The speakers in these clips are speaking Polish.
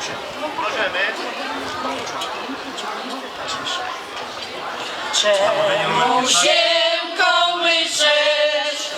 Możemy. Czemu się kołyszesz,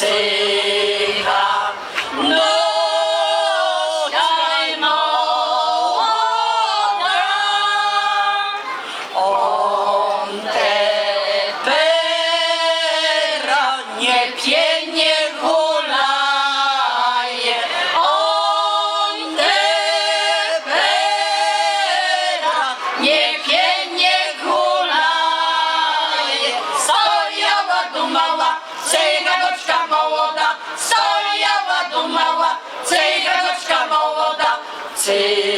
say. see.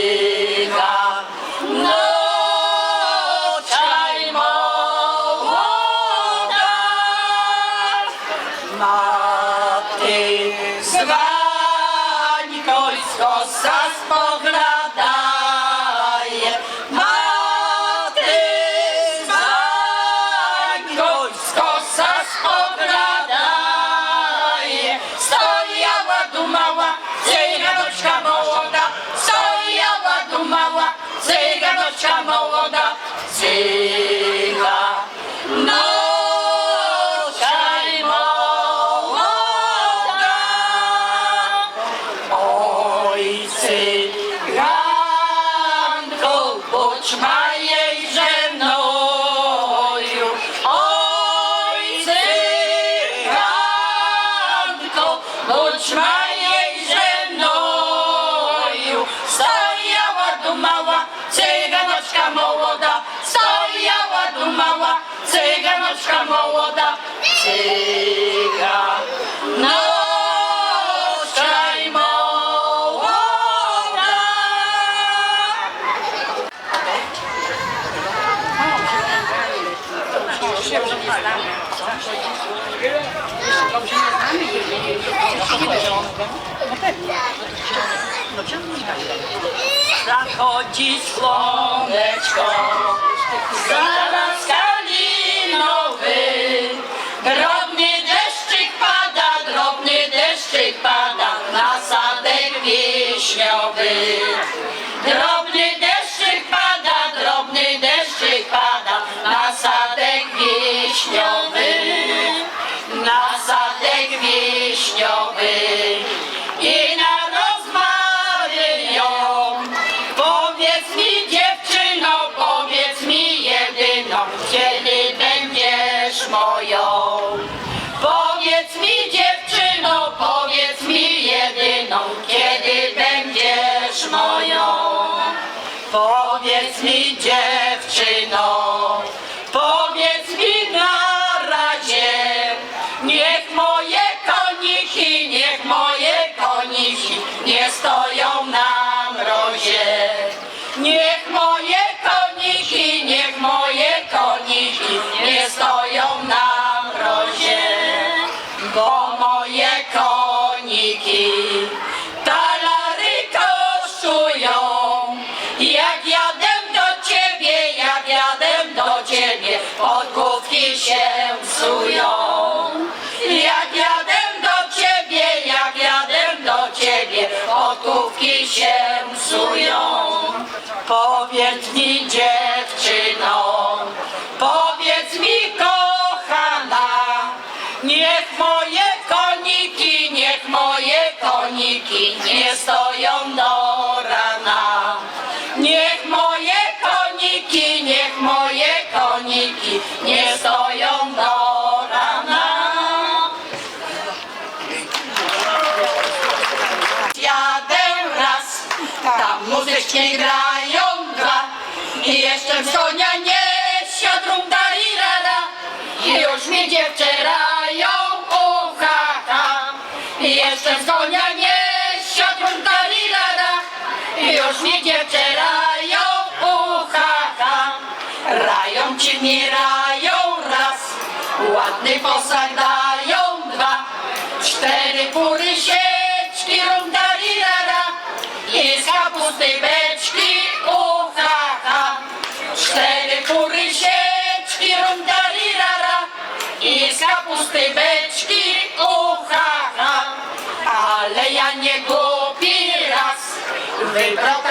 Chamo Zachodzi słoneczko, zaraz kalinowy, drobny deszczyk pada, drobny deszczyk pada na sadek wiśniowy. Drobny się psują. Powiedz mi dziewczyno, powiedz mi kochana, niech moje koniki, niech moje koniki nie stoją no. tam muzyczki grają dwa. I jeszcze w konia niesie trumda i rada. I już mi dziewczę rają ucha i jeszcze w konia niesie trumda i rada. I już mi dziewczę rają ucha rają ci mi rają raz. Ładny posag dają dwa. Cztery pury się tłustej beczki ucha, ale ja nie głupi raz. Wybrał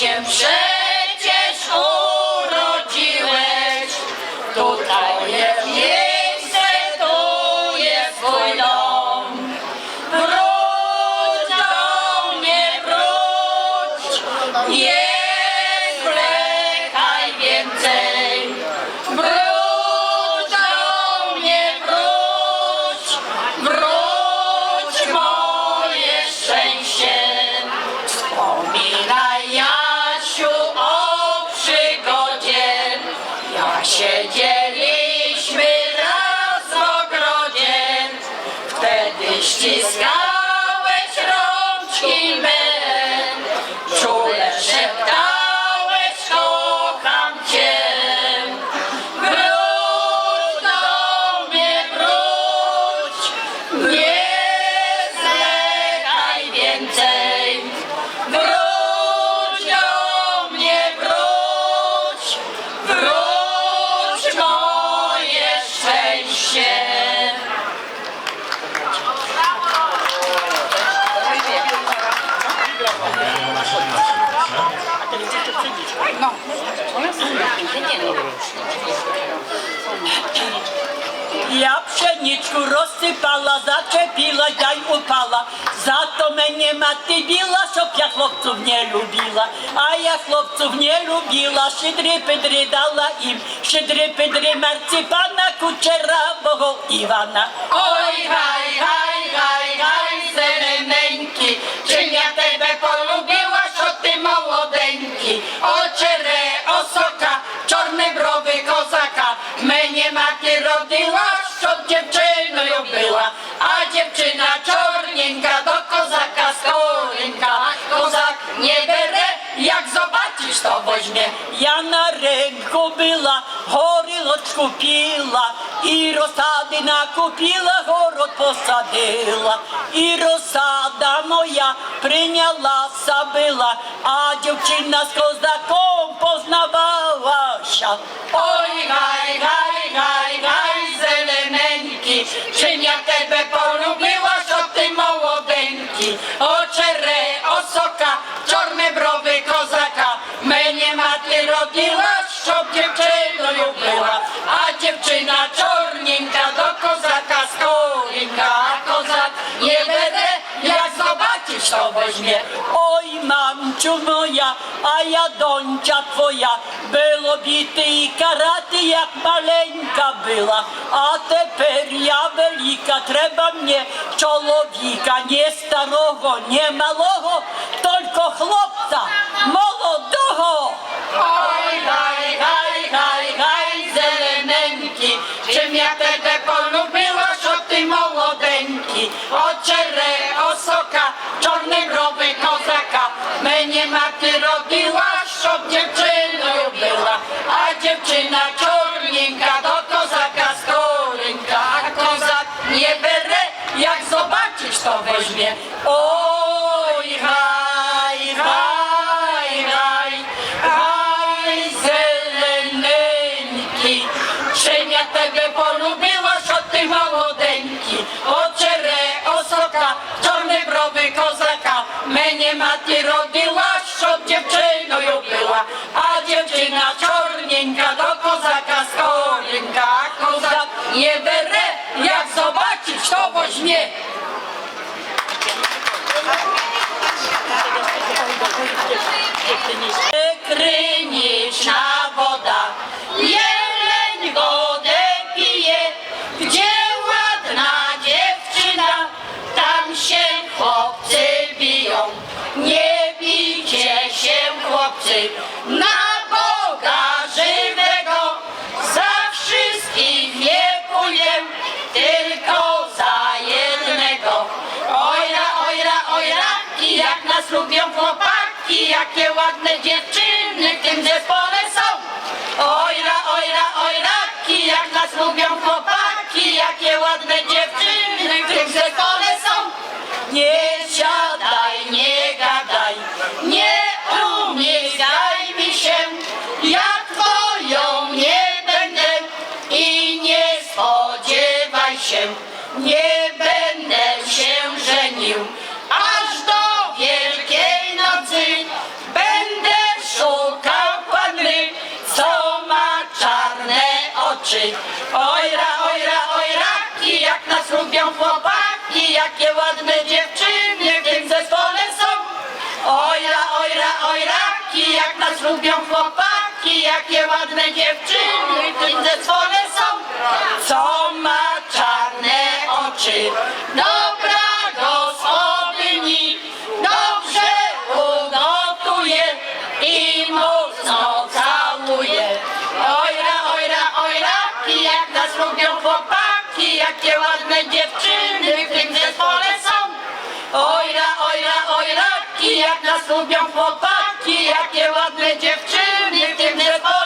się brzeg. No, ja pšeničku rozsypala, začepila, jaj upala. Za to мене мати біла, щоб я хлопців не любила. А я хлопців не любила, щедри педри дала їм, щедри педри мерці пана кучеравого Івана. Ой, гай, гай. Хазяїна купила, город посадила, і розсада моя прийняла сабила, а дівчина з козаком познавалася. Ой, гай, гай, гай, гай, зелененький, чиня przyszła weźmie. Oj, mamciu moja, a ja dońcia twoja, було біти і карати, як маленька була, а тепер я велика, треба мені чоловіка, не старого, не малого, тільки хлопця молодого. Ой, гай, гай, гай, гай, зелененький, чим я тебе полюбила, що ти молоденький. małodeńki, oczerę, osoka, czarne browy kozaka. Mnie maty robiłaś, od dziewczyną ją była, a dziewczyna czornieńka do kozaka z korynka. Kozak nie bere, jak zobaczyć to woźmie. Kryniszna chłopaki, ojraki, jak nas lubią chłopaki, jakie ładne dziewczyny w tym są. Co ma czarne oczy, dobra gospodyni, dobrze ugotuje i mocno całuje. Ojra, ojra, ojraki, jak nas lubią chłopaki, jakie ładne dziewczyny w tym są. Ojra, ojra, ojraki, jak nas lubią chłopaki, Jakie ładne dziewczyny w tym zespole.